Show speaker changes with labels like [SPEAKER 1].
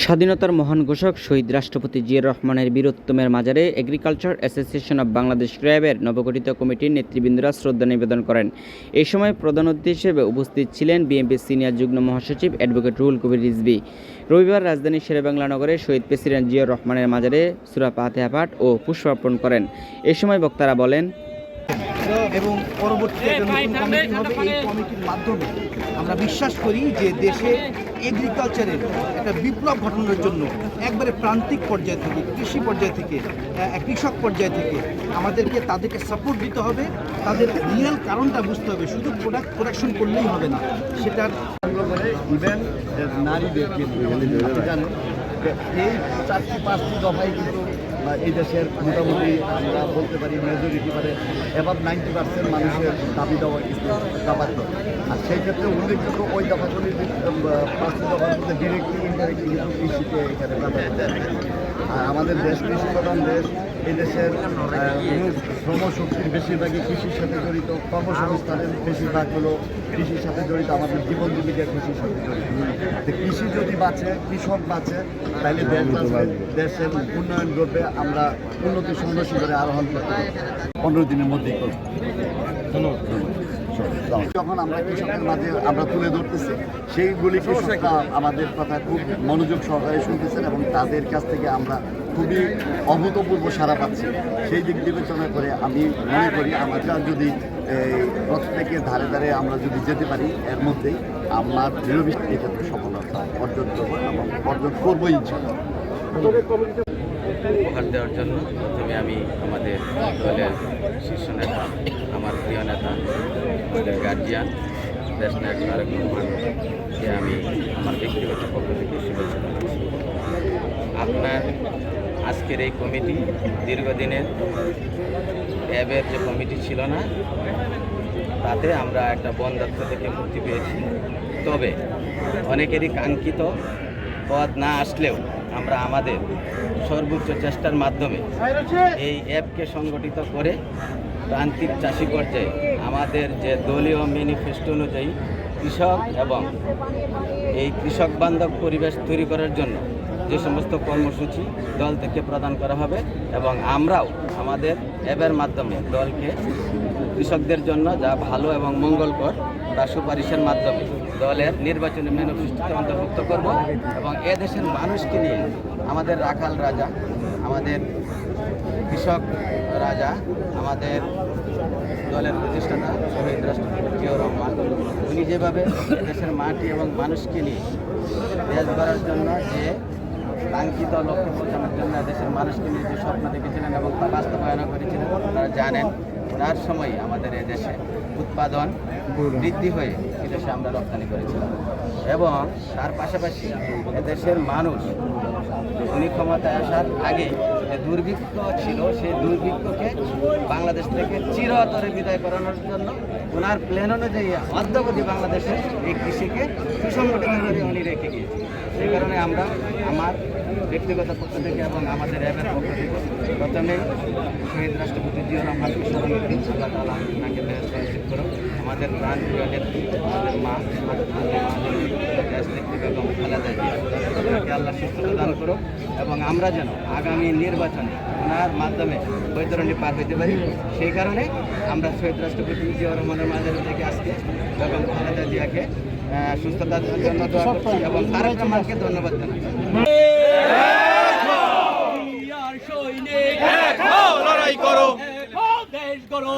[SPEAKER 1] স্বাধীনতার মহান ঘোষক শহীদ রাষ্ট্রপতি জিয়াউর রহমানের বীরোত্তমের মাজারে এগ্রিকালচার অ্যাসোসিয়েশন অব বাংলাদেশ র্যাবের নবগঠিত কমিটির নেতৃবৃন্দরা শ্রদ্ধা নিবেদন করেন। এই সময় প্রধান অতিথি হিসেবে উপস্থিত ছিলেন বিএনপির সিনিয়র যুগ্ম মহাসচিব অ্যাডভোকেট রুহুল কবির রিজভি। রবিবার রাজধানীর শেরেবাংলা নগরে শহীদ প্রেসিডেন্ট জিয়াউর রহমানের মাজারে সুরা পাতেহা পাঠ ও পুষ্পার্পণ করেন। এ সময় বক্তারা বলেন
[SPEAKER 2] এবং পরবর্তীতে কমিটি হবে এই কমিটির মাধ্যমে আমরা বিশ্বাস করি যে দেশে এগ্রিকালচারের একটা বিপ্লব ঘটানোর জন্য একবারে প্রান্তিক পর্যায় থেকে কৃষি পর্যায় থেকে কৃষক পর্যায় থেকে আমাদেরকে তাদেরকে সাপোর্ট দিতে হবে তাদের রিয়েল কারণটা বুঝতে হবে শুধু প্রোডাক্ট প্রোডাকশন করলেই হবে না সেটার
[SPEAKER 3] ইভেন নারীদেরকে জানেন এই চারটি পাঁচটি দফায় কিন্তু বা এই দেশের মোটামুটি আমরা বলতে পারি মেজরিটি মানে এবার নাইনটি পার্সেন্ট মানুষের দাবি দেওয়া দাবার আর সেই ক্ষেত্রে উল্লেখযোগ্য ওই দফাগুলি পাঁচটি দফার মধ্যে ডিরেক্টলি ইনডাইরেক্টলি কিন্তু কৃষিতে এখানে। আর আমাদের দেশ কৃষি প্রধান দেশ, এই দেশের শ্রমশক্তির বেশিরভাগই কৃষির সাথে জড়িত, কর্মসংস্থানের বেশিরভাগ হলো কৃষির সাথে জড়িত, আমাদের জীবন জীবিকা কৃষির সাথে জড়িত। কৃষি যদি বাঁচে, কৃষক বাঁচে, তাহলে দেশ দেশের উন্নয়ন ঘটবে, আমরা উন্নতি সন্ন্যাসী করে আরোহণ করতে পনেরো দিনের মধ্যেই করব। যখন আমরা কৃষকের মাঝে আমরা তুলে ধরতেছি সেইগুলি আমাদের কথা খুব মনোযোগ সহকারে শুনতেছেন এবং তাদের কাছ থেকে আমরা খুবই অভূতপূর্ব সারা পাচ্ছি। সেই দিক বিবেচনা করে আমি মনে করি আমরা যদি প্রত্যেকের ধারে ধারে আমরা যদি যেতে পারি, এর মধ্যেই আমার দৃঢ় এই ক্ষেত্রে সফলতা অর্জন করব এবং অর্জন করব ইনশাল্লাহ
[SPEAKER 4] উপহার দেওয়ার জন্য প্রথমে আমি আমাদের দলের শীর্ষ নেতা আমার প্রিয় নেতা আমাদের গার্জিয়ান দেশ নায়ক তারেক রহমানকে আমি আমার ব্যক্তিগত পক্ষ থেকে শুভেচ্ছা আপনার আজকের এই কমিটি দীর্ঘদিনের অ্যাবের যে কমিটি ছিল না, তাতে আমরা একটা বন্ধাত্ম থেকে মুক্তি পেয়েছি। তবে অনেকেরই কাঙ্ক্ষিত পদ না আসলেও আমরা আমাদের সর্বোচ্চ চেষ্টার মাধ্যমে এই অ্যাপকে সংগঠিত করে প্রান্তিক চাষি পর্যায়ে আমাদের যে দলীয় ম্যানিফেস্টো অনুযায়ী কৃষক এবং এই কৃষক বান্ধব পরিবেশ তৈরি করার জন্য যে সমস্ত কর্মসূচি দল থেকে প্রদান করা হবে এবং আমরাও আমাদের অ্যাপের মাধ্যমে দলকে কৃষকদের জন্য যা ভালো এবং মঙ্গলকর তা সুপারিশের মাধ্যমে দলের নির্বাচনী ম্যানিফেস্টোতে অন্তর্ভুক্ত করব এবং এ দেশের মানুষকে নিয়ে আমাদের রাখাল রাজা, আমাদের কৃষক রাজা, আমাদের দলের প্রতিষ্ঠাতা শহীদ রাষ্ট্রপতি রহমান। উনি যেভাবে দেশের মাটি এবং মানুষকে নিয়ে দেশ গড়ার জন্য যে কাঙ্ক্ষিত লক্ষ্যে পৌঁছানোর জন্য দেশের মানুষকে নিয়ে যে স্বপ্ন দেখেছিলেন এবং তা বাস্তবায়ন করেছিলেন তারা জানেন, তার সময় আমাদের এ দেশে উৎপাদন বৃদ্ধি হয়ে বিদেশে আমরা রপ্তানি করেছিলাম। এবং তার পাশাপাশি এদেশের মানুষ উনি ক্ষমতায় আসার আগে যে দুর্ভিক্ষ ছিল, সেই দুর্ভিক্ষকে বাংলাদেশ থেকে চিরতরে বিদায় করানোর জন্য ওনার প্ল্যান অনুযায়ী অদ্যবধি বাংলাদেশের এই কৃষিকে সুসংগঠিত করে উনি সেই কারণে আমরা আমার ব্যক্তিগত পক্ষ থেকে এবং আমাদের র্যাবের পক্ষ থেকে প্রথমেই শহীদ রাষ্ট্রপতি জিয়া রহমানকে স্মরণ করি, আল্লাহ তালা ওনাকে বেহস্ত করো আমাদের প্রাণ প্রিয় নেত্রী আমাদের মা দেশ নেত্রী বেগম খালেদা জিয়া, ওনাকে আল্লাহ সুস্থতা দান করো এবং আমরা যেন আগামী নির্বাচনে ওনার মাধ্যমে বৈতরণী পার হইতে পারি। সেই কারণে আমরা শহীদ রাষ্ট্রপতি জিয়া রহমানের মাধ্যমে থেকে আজকে বেগম খালেদা জিয়াকে সুস্থতার জন্য দোয়া করছি এবং তারেক রহমানকে ধন্যবাদ জানাচ্ছি।
[SPEAKER 5] লড়াই করো। দেশ করো